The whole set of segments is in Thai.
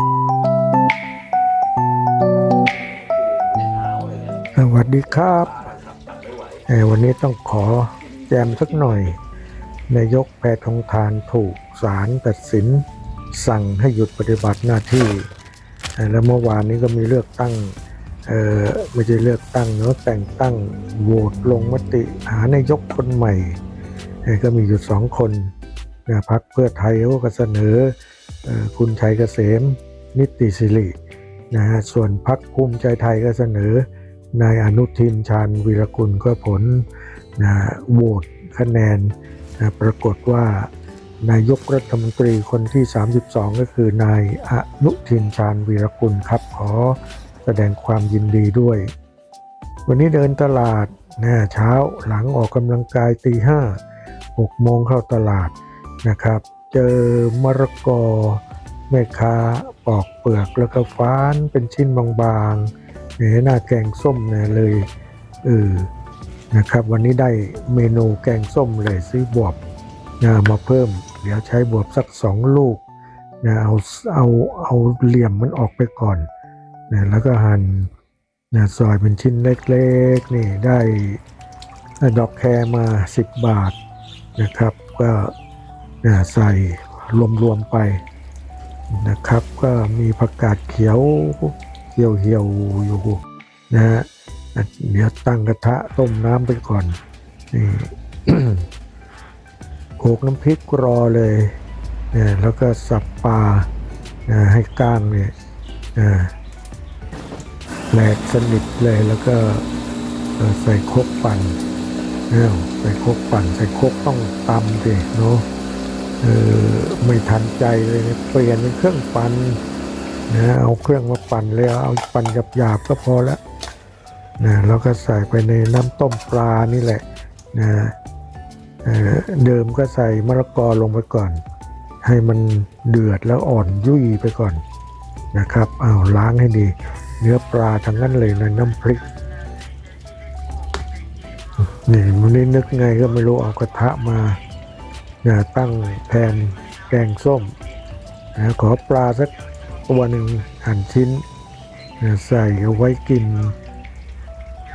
สวัสดีครับเอ่อวันนี้ต้องขอแจมสักหน่อย นายกแพทองทานถูกศาลตัดสิน สั่งให้หยุดปฏิบัติหน้าที่ แล้วเมื่อวานนี้ก็มีเลือกตั้งไม่ใช่เลือกตั้งเนาะแต่งตั้งโหวตลงมติหานายกคนใหม่ ก็มีอยู่สองคนนะพักเพื่อไทยเขาก็เสนออคุณชัยเกษม นิติสิรินะฮะส่วนพักภูมิใจไทยก็เสนอนายอนุทินชาญวีรกุลก็ผลนะโหวตคะแนนนะปรากฏว่านายกรัฐมนตรีคนที่ 32 ก็คือนายอนุทินชาญวีรกุลครับขอแสดงความยินดีด้วย วันนี้เดินตลาดนะเช้าหลังออกกำลังกายตีห้าหกโมงเข้าตลาดนะครับ เจอมะระกอ แม่ค้าปอกเปลือกแล้วก็ฟ้านเป็นชิ้นบางๆเนี่ยหน้าแกงส้มเนี่ยเลยเออนะครับ วันนี้ได้เมนูแกงส้มเลยซื้อบวบนะมาเพิ่ม เดี๋ยวใช้บวบสักสองลูกนะเอาเอาเอาเหลี่ยมมันออกไปก่อนนะแล้วก็หั่นนะซอยเป็นชิ้นเล็กๆนี่ได้ดอกแครมา 10 บาทนะครับ ก็ใส่รวมๆไป นะครับ ก็มีผักกาดเขียวเหี่ยวเหี่ยวอยู่นะฮะเดี๋ยวตั้งกระทะต้มน้ำไปก่อนนี่โขกน้ำพริกรอเลยเนี่ยแล้วก็สับปลานะให้ก้างเนี่ยนะแหลกสนิทเลยแล้วก็ใส่ครกปั่นเนี่ยใส่ครกปั่น ใส่ครกต้องตำดิเนาะ เออไม่ทันใจเลยนะเปลี่ยนเป็นเครื่องปั่นนะเอาเครื่องมาปั่นเลยเอาปั่นหยาบๆก็พอแล้วนะแล้วก็ใส่ไปในน้ำต้มปลานี่แหละนะเเดิมก็ใส่มะละกอลงไปก่อน ให้มันเดือดแล้วอ่อนยุ่ยไปก่อนนะครับเอาล้างให้ดี เนื้อปลาทั้งนั้นเลยนะน้ำพริกนี่มันนี่นึกไงก็ไม่รู้เอากระทะมา นะตั้งแผนแกงส้มนะขอปลาสักตัวหนึ่งหั่นชิ้นนะใส่เอาไว้กิน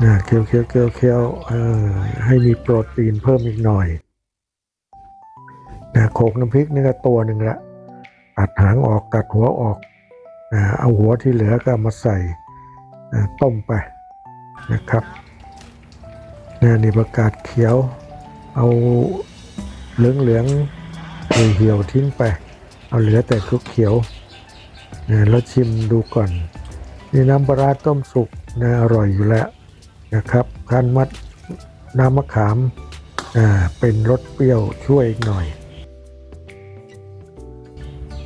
นะเคี้ยวเคี้ยวเคี้ยวเคี้ยวเออให้มีโปรตีนเพิ่มอีกหน่อยนะโขกน้ำพริกนี่ก็ตัวหนึ่งละตัดหางออกตัดหัวออกนะเอาหัวที่เหลือก็มาใส่นะต้มไปนะครับนะนี่ประกาศเขียวเอา เหลืองเหลืองเหี่ยวทิ้งไป เอาเหลือแต่ทุกเขียวนะแล้วชิมดูก่อน นี่น้ำปลาต้มสุกนะอร่อยอยู่แล้วนะครับคั้นมัดน้ำมะขามอ่าเป็นรสเปรี้ยวช่วยอีกหน่อย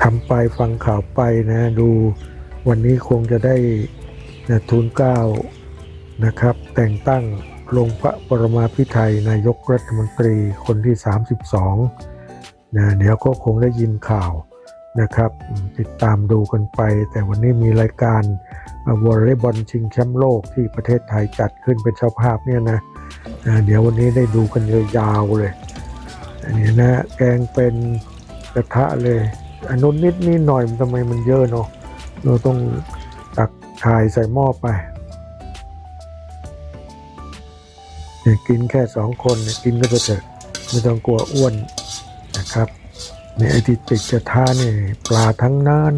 ทำไปฟังข่าวไปนะดูวันนี้คงจะได้นะทูลเก้านะครับ แต่งตั้ง ลงพระปรมาภิไธยนายกรัฐมนตรีคนที่ 32นะเดี๋ยวก็คงได้ยินข่าวนะครับ ติดตามดูกันไป แต่วันนี้มีรายการวอลเลย์บอลชิงแชมป์โลกที่ประเทศไทยจัดขึ้นเป็นเจ้าภาพเนี่ยนะเดี๋ยววันนี้ได้ดูกันยาวๆเลยอันนี้นะแกงเป็นกระทะเลยอันนู้นนิดนี่หน่อยทำไมมันเยอะเนาะเราต้องตักถ่ายใส่หม้อไป กินแค่สองคนกินก็ไปเถอะไม่ต้องกลัวอ้วนนะครับในไอ้ที่ติดกระทะนี่ปลาทั้งนั้น